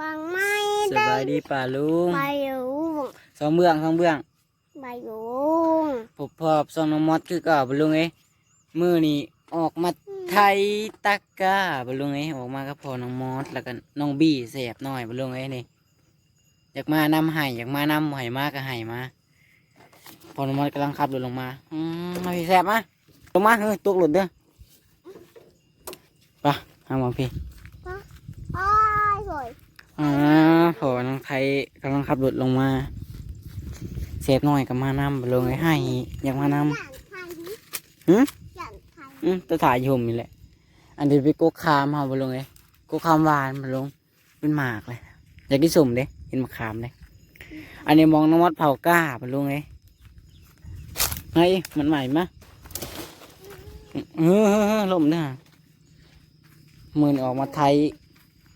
บางไม่สได้บายดีป่าลุงไปอยู่สองเบื้องสองเบื้องไปอยู่พบพอบสองน้องมอดคือเก่าบ่ลุงเอ้ยมือนี่ออกมาไทยตะกร้าบ่ลุงเอ้ยออกมาก็พอน้องมอดแล้วก็น้องบี้เสียบหน่อยบ่ลุงเอ้ยนี่อยากมานำไห้อยากมานำไห้มาก็ไห้มาพอน้องมอดกำลังขับรถลงมาอืมมาพี่แสบมาลงมาเฮ้ยตกหลุดเด้อไปหาหมอพี่อ้ายสวย อ่าพอน้องไทยกำลังขับรถลงมาเสียบหน่อยก็มานำบ่ลุงเอ้ยให้อยากมานำอย่างไทยหืมอย่างไทยอืมจะถ่ายอยมนี่แหละ อันนี้ไปกกคามเฮาบ่ลงเลยกกคามหวานบ่ลง เป็นหมากเลยอยากกินสุ่มเด้กินมะขามเด้อันนี้มองน้องมดเผาก้าบ่ลงเลยเฮ้ยมันใหม่มะเออลมเด้อมือนออกมาไทย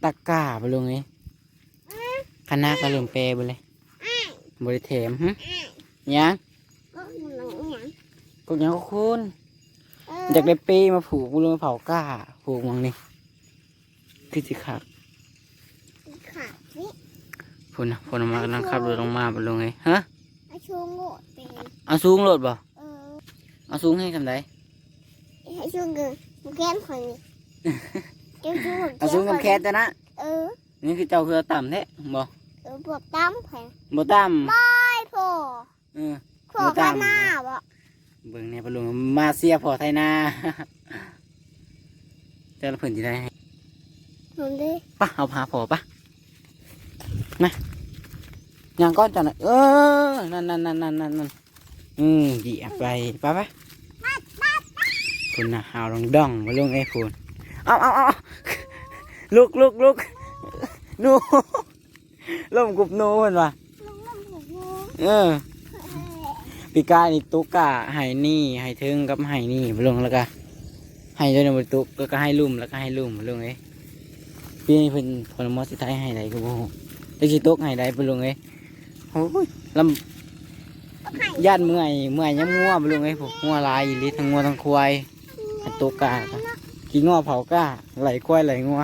ตะกร้าบ่ลงเลย คณะก็เริ่มแปรไปเลยบริเทมหึยังก็หนูอย่างก็ยังก็คุณเออยากได้ปีมาผูกบุรุษเผากล้า ผูกมังนี่คือสิขาดขาดนี่พุ่นนะพุ่นมากำลังขับรถลงมาบนลงไงฮะไอชูงโง่เป็นเอาสูงรถบ่เออเอาสูงให้คำใดไอชูงเกินแก้มคนนี้แก้มชูงเอาสูงกับแคทจ้ะนะเออ นี่คือเจ้าคือเอาต่ำแท้บ่เออปวดตั้มแผลบ่ต่ไอ้พ่อำเออพ่อกันหน้าบ่เบิ่งเนี่ยบนลงมาเสียพอไทยนาเจ้าละเพิ่นสิได้ให้หนูดิปะเอาพาพอปะนะยังก้อนจังนะเออนั่นนั่นนั่นนั่นนั่นนั่นอืมเหยียบไปปะปะคุณนะหาวลงดองมาลงไอ้คุณเอาเอาเอาลุกลุกลุก หนูล่มกุบหนูเห็นปะลุงน้ำหูหูเออปีกายนี่ตุกกะไห้นี่ไห้เทิงกับไห้นี่มาลงแล้วก็ไห้ด้วยนะบนตุกแล้วก็ให้ลุ่มแล้วก็ให้ลุ่มมาลงไอ้ปีนี้เพิ่นผลมอสิไทยให้ไดก็บ่ฮู้แต่สิตุกให้ไดไปลงไอ้โอ้ยลำย่านเมื่อยเมื่อยยังงัวมาลงไอ้พวกงัวลายอีหลิทั้งงัวทั้งควายให้ตัวกาค่ะกินงอเผากล้าไหลควายไหลงัว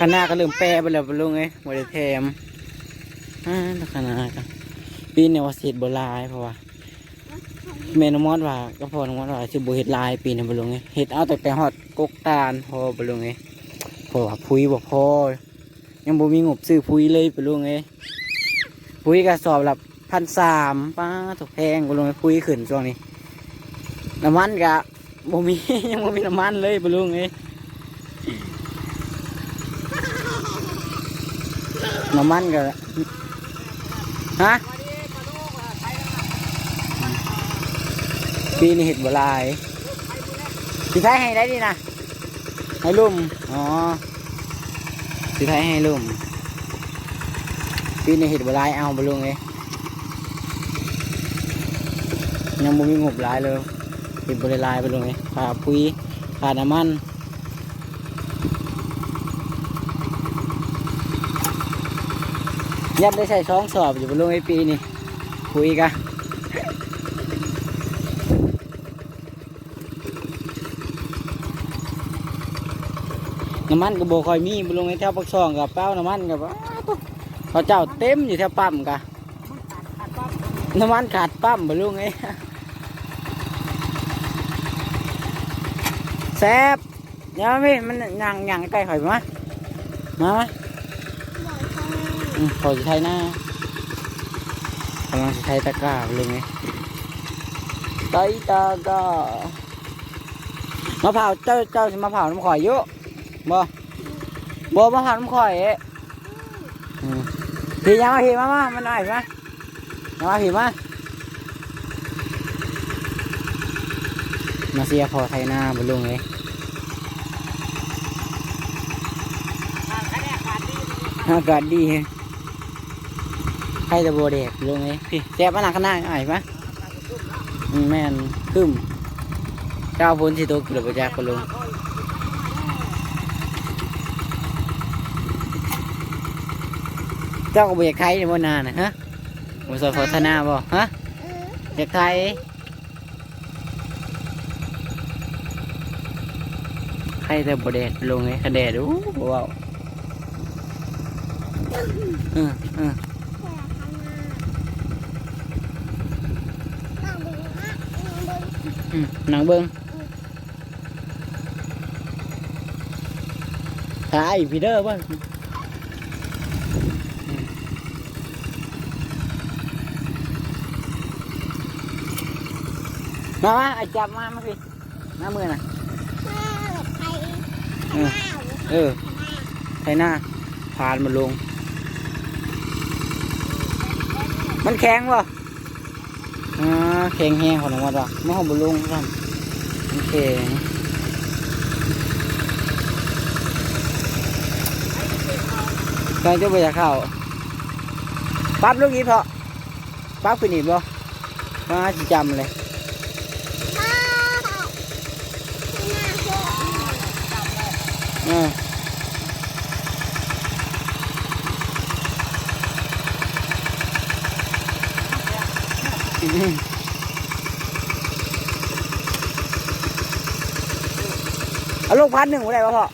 คณะก็เริ่มแปรไปแล้วไปลุงเอ้ยบริเทมอ่าแล้วคณะกันปีนี้ว่าเสียดบหลายเพราะว่าเมนมอดว่าก็พอนมอดว่าสิบเฮ็ดลายปีนี้บลุงเอ้ยเฮ็ดเอาแต่ไปฮอดกกตาลพอบลุงเอ้ยเพราะว่าปุ๋ยบ่พอยังบ่มีงบซื้อปุ๋ยเลยไปลุงเอ้ยปุ๋ยกระสอบละพันสามป้าตกแพงบลุงเอ้ยปุ๋ยขึ้นช่วงนี้น้ำมันกะบ่มียังบ่มีน้ำมันเลยบ่ลุงเอ้ย น้ำมันกะฮะปีนี้เห็ดบ่หลายสิไทยให้ได้ดีนะให้ลุ่มอ๋อสิไทยให้ลุ่มปีนี้เห็ดบ่หลายเอาบ่ลุงเอ้ยยังบ่มีงบหลายเลยเป็นบริลายไปลุงเลยขาปุ๋ยขาน้ำมัน ยัดได้ใส่สองสอบอยู่บนลงไอปีนี่ปุ๋ยกะน้ำมันก็บคอยมีบนลงไอแถวปักซองกับเป้าน้ำมันกับว้าเขาเจ้าเต็มอยู่แถวปั๊มกะน้ำมันขาดปั๊มบนลงไอแซบเดี๋ยวพี่มันย่างย่างใกล้ข่อยมามามาอืม ข่อยจะใช้หน้ากำลังจะใช้ตะกร้าเลยไงไตตะกร้ามะพร้าวเจ้าเจ้าสิมะพร้าวน้ำข่อยเยอะบ่บ่มะพร้าวน้ำข่อยเอ๊ะอืมพี่ยังมาพี่มามามันหน่อยมามามาพี่มามาเสียพอไทยหน้าบนลุงเลยอากาศดี ใครจะโบเด็กลงไงพี่แซ่บมาหนักขนาดไหนปะอืมแม่นคึมเจ้าพ้นสิโตกิโลประจักษ์ก็ลงเจ้าก็เบ่อยกไทยในบนนานะฮะบ่สอยพัฒนาบ่ฮะเอออยกไทยใครรแต่บ่แดดลงไงคะแดดโอ้บ่เว้าเออเออ ข้างห น้านั่งเบิ่งนะนั่งเบิ่งอืมนางเบิ้งถ่ายพี่เด้อเบ้างมามาไอ้จับมามาพี่หน้ามือน่ะข้าวแบบไทยข้างหน้าเออไทยหน้าผ่านมาลง มันแข็งวะ อ่าแข็งแห้งของน้องวัดวะไม่ห้องบลงครับมันแข็งตอนจะไปจะเข้าปั๊บลูกนี้พอปั๊บขึ้นอีกบ่มาจิจำเลยข้า วข้างหน้าพวกอ่าเอาลงพันหนึ่งบ่ได้ป่ะพ่อ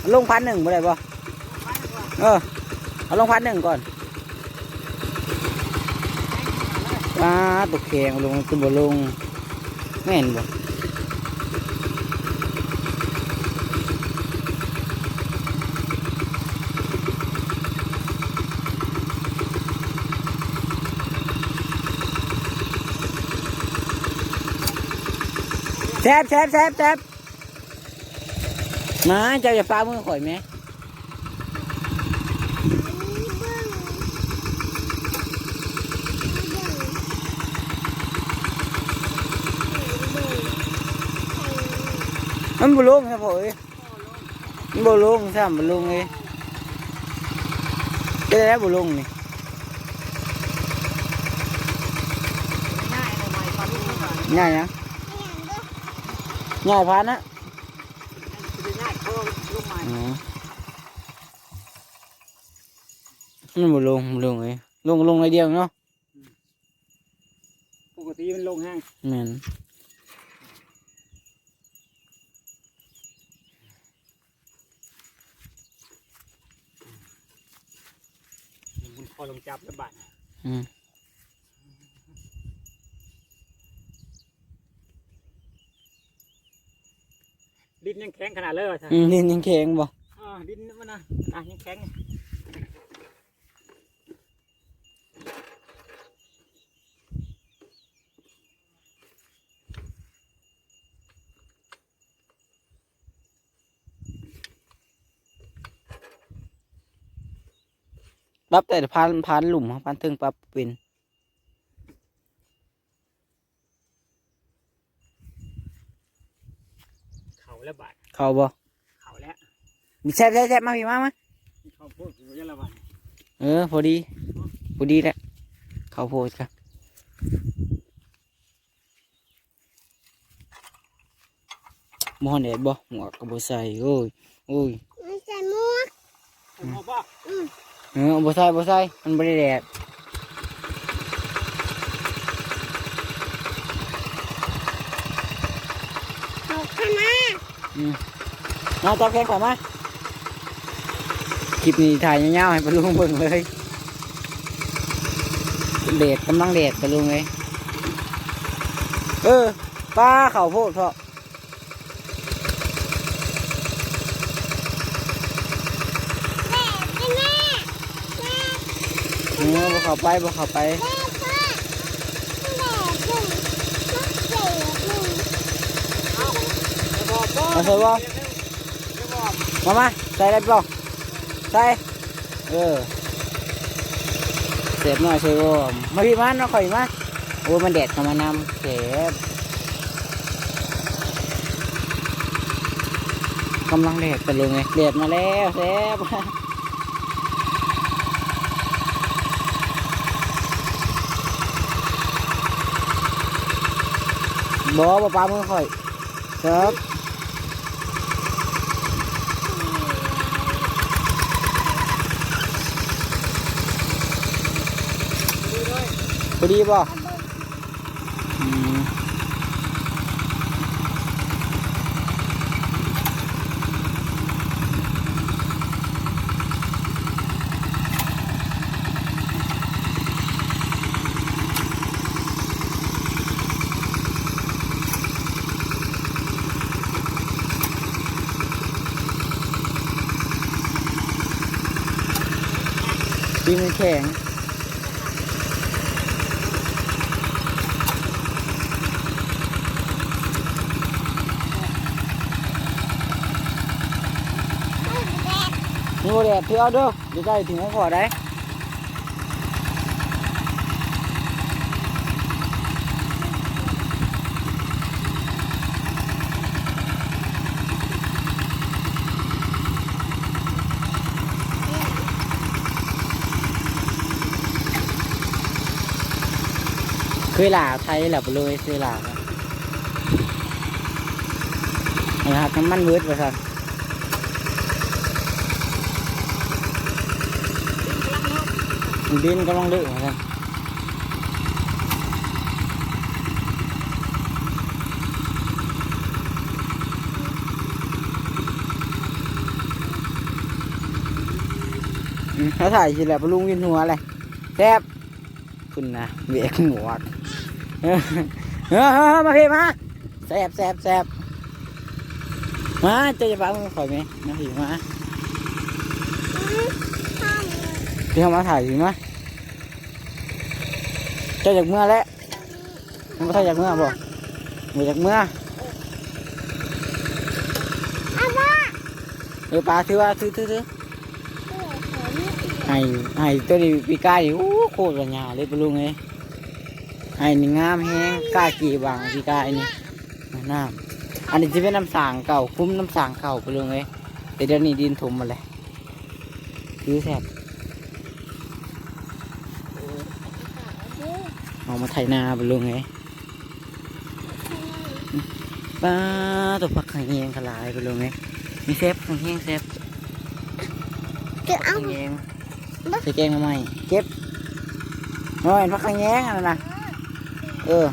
เอาลงพันหนึ่งบ่ได้ป่ะเออเอาลงพันหนึ่งก่อนว้าตกแข็งลงขึ้นบ่ลงแม่นบ่ แซบแซบแซบแซบมาเจ้าอย่าฟ้ามือข่อยไหมนี้เบิ่งเบิ่งมันบุลุงครับพ่อเอ้ยมันบุลุงซ้ำบุลุงเอ้ยเจะได้บุลุงนี่ง่ายนะ ง่ายพันนะอ๋อมันบุลุงบุลุงเอ้ยลงลงเลยเดียวเนาะปกติมันลงแห้งแม่นมันพอลงจับแล้วบาดอืม ดินยังแข็งขนาดเลยเหรอท่านอืมนี่ยังแข็งบ่อ่าดินมันนะอะยังแข็งปรับแต่พันพันหลุมพันถึงปรับเป็น เขา แล้วบาดเข้าบ่เขาแล้วมีแซ่บแซ่บแซ่บมาพี่มามาเขาพูดอยู่ยังละบาดเออพอดีพอดีแหละข้าวโพดครับหมอนแดดบ่หมวกก็บ่ใส่โอ้ยโอ้ยไม่ใส่หมวกใส่หมวกป่ะเออบ่ใส่บ่ใส่มันบ่ได้แดด เขาข้างหน้า มาจับแขนขวามาคลิปนี้ถ่ายยาวๆให้ปลุงเบิ่งเลยแดดกำลังแดดปลุงเลยเออป้าข้าวโพดเพาะแม่เป็นแม่แม่เออบ่เข้าไปบ่เข้าไป แม่พ่อแม่หนึ่งลูกเจ็ดหนึ่ง บอกบ่ มาใส่บ่มามาใส่ได้ปะใส่เออเสร็จหน่อยใส่บ่มาพี่มาเนาะข่อยมาโอ้มันแดดเข้ามานำเสร็จกำลังแดดกันเลยไงแดดมาแล้วเสร็จบ่บ่ปลามือข่อยครับ อดีป่ะดีมันแข็ง ไม่แดดนี่โมเดลที่เอาเด้อเดี๋ยวใจถึงหัวขอได้ เคยหลาไทยแหละไปเลยเคยหลาครั เบิดไปครับดินกำลังเลือกครับเขาถ่ายสิแหละปลุงกินหัวเลยแซ่บคุณนะเบียกหมวกเออมาพี่มาแซบแซบแซบมาจะจะป้ามึงขอยไหมมาพี่มา อืมข้าม เลยพี่เข้ามาถ่ายสิมาเจ้าจากเมื่อแล้วมันไม่ใช่จากเมื่อบ่มาจากเมื่ออาบ้าเออปลาถือว่าถือถือถือเออขอนี่อีกให้ให้ตัวนี้ปีกายนี่โอ้โคตรปัญญาเลยปะลุงเอ้ยให้นี่งามแฮงกล้ากี่บางปีกายนี่น้ำอันนี้จะเป็นน้ำสางเก่าคุ้มน้ำสางเก่าปะลุงเอ้ยแต่เดี๋ยวนี้ดินถมหมาเลยถือแสบ เอามาไถนาไปลุงไงป้าตัวผักไข่เงงขลายไปลุงไงมีเซฟไข่เงงเซฟเดี๋ยวเอาไข่เงงใส่แกงทำไมเก็บน้อยผักไข่เงงอันนั้นนะเออ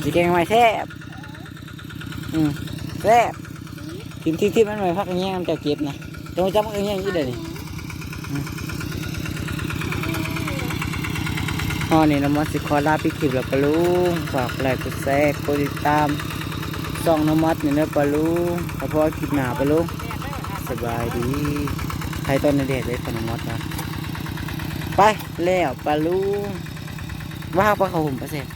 ใส่แกงทำไมแซ่บอืมแซ่บทิมทิมทิมมันหน่อยผักไข่เงงมันจะเก็บนะจงจำผักไข่เงงอยี่เดี๋ยวนี้ อ๋อนี่น้ำมันสิขอลาพี่คลิปแล้วปะลุงฝากไลค์กดแชร์กดติดตามส่องน้ำมันนี่นะปลาลูกพอพอคลิปหนาปลาลูกสบายดีใครตอนเด็กเลยขนมมันนะไปแล้วปลาลูกว่าปลาเขาหุ่มปลาเสร็จ